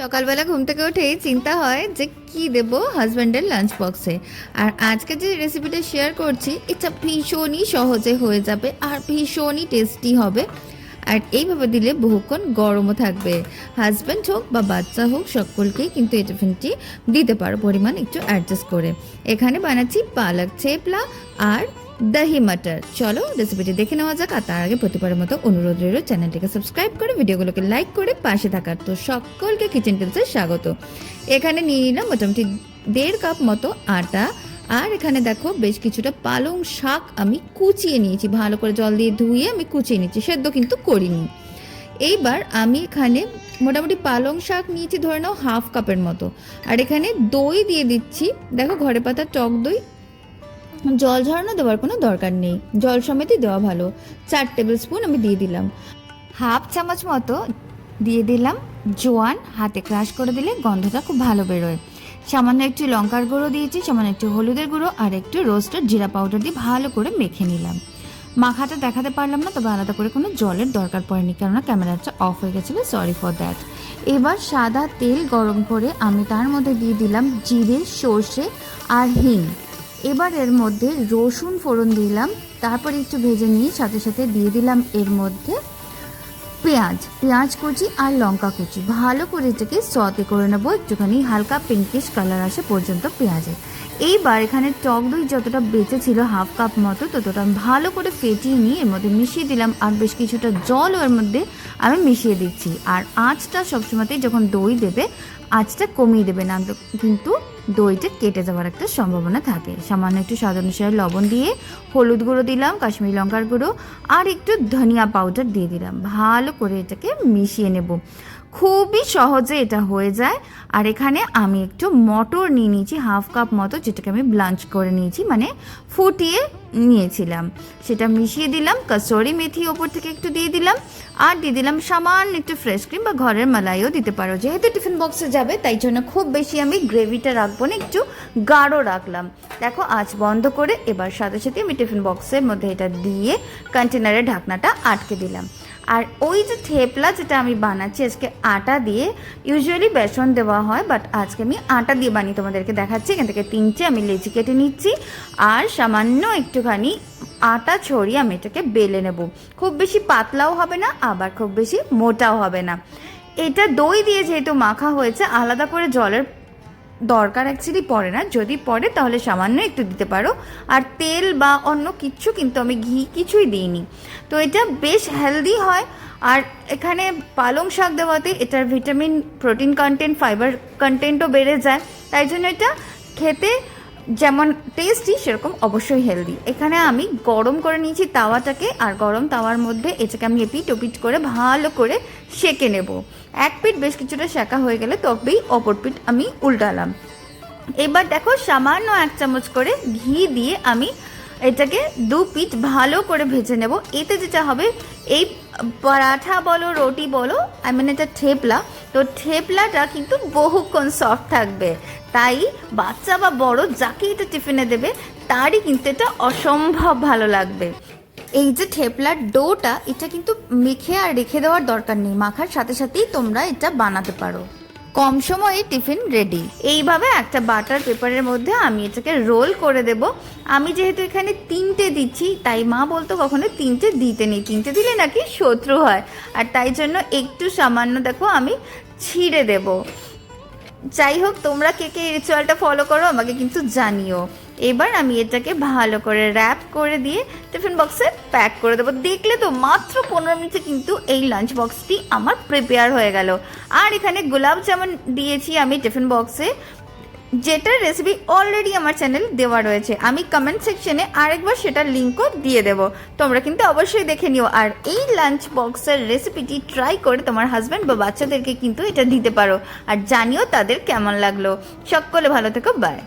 সকালবেলা ঘুম থেকে উঠেই চিন্তা হয় যে কি দেব হাজব্যান্ডের লাঞ্চ বক্সে আর আজকে যে রেসিপিটা শেয়ার করছি, এটা ভীষণই সহজে হয়ে যাবে আর ভীষণই টেস্টি হবে। আর এইভাবে দিলে বহুক্ষণ গরমও থাকবে। হাজব্যান্ড হোক বা বাচ্চা হোক, সকলকেই কিন্তু এই টিফিনটি দিতে পারো। পরিমাণ একটু অ্যাডজাস্ট করে। এখানে বানাচ্ছি পালক ছেপলা আর দহি মাটার। চলো রেসিপিটি দেখে নেওয়া যাক আর তার আগে প্রতিবারের মতো অনুরোধ রইল চ্যানেলটিকে সাবস্ক্রাইব করে ভিডিওগুলোকে লাইক করে পাশে থাকার। তো সকলকে কিচেন টিপসে স্বাগত। এখানে নিয়ে নিলাম মোটামুটি দেড় কাপ মতো আটা। আর এখানে দেখো বেশ কিছুটা পালং শাক আমি কুচিয়ে নিয়েছি। ভালো করে জল দিয়ে ধুয়ে আমি কুচিয়ে নিয়েছি সেদ্ধ কিন্তু করিনি। এইবার আমি এখানে মোটামুটি পালং শাক নিয়েছি ধরে নাও হাফ কাপের মতো। আর এখানে দই দিয়ে দিচ্ছি। দেখো ঘরে পাতা টক দই জল ঝরানো দেওয়ার কোনো দরকার নেই। জল সমেতই দেওয়া ভালো। চার টেবিল স্পুন আমি দিয়ে দিলাম। হাফ চামচ মতো দিয়ে দিলাম। জোয়ান হাতে ক্রাশ করে দিলে গন্ধটা খুব ভালো বেরোয়। সামান্য একটু লঙ্কার গুঁড়ো দিয়েছি, সামান্য একটু হলুদের গুঁড়ো আর একটু রোস্টেড জিরা পাউডার দিয়ে ভালো করে মেখে নিলাম। মাখাটা দেখাতে পারলাম না, তবে আলাদা করে কোনো জলের দরকার পড়েনি, কেননা ক্যামেরাটা অফ হয়ে গেছিল সরি ফর দ্যাট এবার সাদা তেল গরম করে আমি তার মধ্যে দিয়ে দিলাম জিরে, সর্ষে আর হিং। এবার এর মধ্যে রসুন ফোড়ন দিলাম, তারপর একটু ভেজে নিয়ে সাথে সাথে দিয়ে দিলাম এর মধ্যে পেঁয়াজ পেঁয়াজ কুচি আর লঙ্কা কুচি। ভালো করে এটাকে সতে করে নেব, একটুখানি হালকা পিঙ্কিশ কালার আসে পর্যন্ত পেঁয়াজের। এইবার এখানে টক দই যতটা বেঁচে ছিল হাফ কাপ মতো, ততটা ভালো করে ফেটিয়ে নিয়ে এর মধ্যে মিশিয়ে দিলাম আর বেশ কিছুটা জল ওর মধ্যে আমি মিশিয়ে দিচ্ছি। আর আঁচটা সবসময়তেই যখন দই দেবে আঁচটা কমিয়ে দেবে না, কিন্তু দইটা কেটে যাওয়ার একটা সম্ভাবনা থাকে। সামান্য একটু স্বাদ অনুসারে লবণ দিয়ে হলুদ গুঁড়ো দিলাম, কাশ্মীরি লঙ্কার গুঁড়ো, আর একটু ধনিয়া পাউডার দিয়ে দিলাম। ভালো করে এটাকে মিশিয়ে নেব। খুবই সহজে এটা হয়ে যায়। আর এখানে আমি একটু মটর নিয়ে নিয়েছি, হাফ কাপ মতো, যেটাকে আমি ব্লাঞ্চ করে নিয়েছি মানে ফুটিয়ে নিয়েছিলাম। সেটা মিশিয়ে দিলাম, কাসরি মেথি ওপর থেকে একটু দিয়ে দিলাম, আর দিয়ে দিলাম সামান্য একটু ফ্রেশ ক্রিম বা ঘরের মালাইও দিতে পারো। যেহেতু টিফিন বক্সে যাবে, তাই জন্য খুব বেশি আমি গ্রেভিটা রাখব না, একটু গাঢ় রাখলাম। দেখো আজ বন্ধ করে এবার সাথে সাথে আমি টিফিন বক্সের মধ্যে এটা দিয়ে কন্টেনারের ঢাকনাটা আটকে দিলাম। আর ওই যে থেপলা যেটা আমি বানাচ্ছি, আজকে আটা দিয়ে ইউজুয়ালি বেসন দেওয়া হয় বাট আজকে আমি আটা দিয়ে বানিয়ে তোমাদেরকে দেখাচ্ছি। এখান থেকে তিনটে আমি লেচি কেটে নিচ্ছি, আর সামান্য একটুখানি আটা ছড়িয়ে আমি এটাকে বেলে নেব। খুব বেশি পাতলাও হবে না, আবার খুব বেশি মোটাও হবে না। এটা দই দিয়ে যেহেতু মাখা হয়েছে, আলাদা করে জলের দরকার অ্যাকচুয়ালি পড়ে না। যদি পড়ে তাহলে সামান্য একটু দিতে পারো। আর তেল বা অন্য কিচ্ছু কিন্তু আমি ঘি কিছুই দিইনি। তো এটা বেশ হেলদি হয়। আর এখানে পালং শাক দেওয়াতে এটার ভিটামিন প্রোটিন কন্টেন্ট ফাইবার কন্টেন্টও বেড়ে যায়। তাই জন্য এটা খেতে যেমন টেস্টি সেরকম অবশ্যই হেলদি এখানে আমি গরম করে নিয়েছি তাওয়াটাকে, আর গরম তাওয়ার মধ্যে এটাকে আমি এপিট ওপিট করে ভালো করে সেকে নেব। এক পিঠ বেশ কিছুটা শেখা হয়ে গেলে তবেই অপর পিঠ আমি উল্টালাম। এবার দেখো সামান্য এক চামচ করে ঘি দিয়ে আমি এটাকে দু পিঠ ভালো করে ভেজে নেব। এতে যেটা হবে, এই পরাঠা বলো, রুটি বলো আই মিন এটা ঠেপলা, তো ঠেপলাটা কিন্তু বহুক্ষণ সফট থাকবে। তাই বাচ্চা বা বড় যাকে এটা টিফিনে দেবে, তারই কিন্তু এটা অসম্ভব ভালো লাগবে। এই যে ঠেপলার ডোটা, এটা কিন্তু মেখে আর রেখে দেওয়ার দরকার নেই, মাখার সাথে সাথেই তোমরা এটা বানাতে পারো। কম সময়ে টিফিন রেডি এইভাবে একটা বাটার পেপারের মধ্যে আমি এটাকে রোল করে দেব। আমি যেহেতু এখানে তিনটে দিচ্ছি, তাই মা বলতো কখনো তিনটে দিতে নেই। তিনটে দিলে নাকি শত্রু হয়। আর তাই জন্য একটু সামান্য, দেখো, আমি ছিঁড়ে দেব। যাই হোক, তোমরা কে কে রিচুয়ালটা ফলো করো আমাকে কিন্তু জানিও। এবার আমি এটাকে ভালো করে র্যাপ করে দিয়ে টিফিন বক্সে প্যাক করে দেবো। দেখলে তো মাত্র পনেরো মিনিটে কিন্তু এই লাঞ্চ বক্সটি আমার প্রিপেয়ার হয়ে গেল। আর এখানে গোলাপ জামুন দিয়েছি আমি টিফিন বক্সে যেটার রেসিপি অলরেডি আমার চ্যানেল দেওয়া রয়েছে। আমি কমেন্ট সেকশনে আরেকবার সেটার লিঙ্কও দিয়ে দেবো। তোমরা কিন্তু অবশ্যই দেখে নিও। আর এই লাঞ্চ বক্সের রেসিপিটি ট্রাই করে তোমার হাজব্যান্ড বা বাচ্চাদেরকে কিন্তু এটা দিতে পারো। আর জানিও তাদের কেমন লাগল। সকলে ভালো থেকো বাই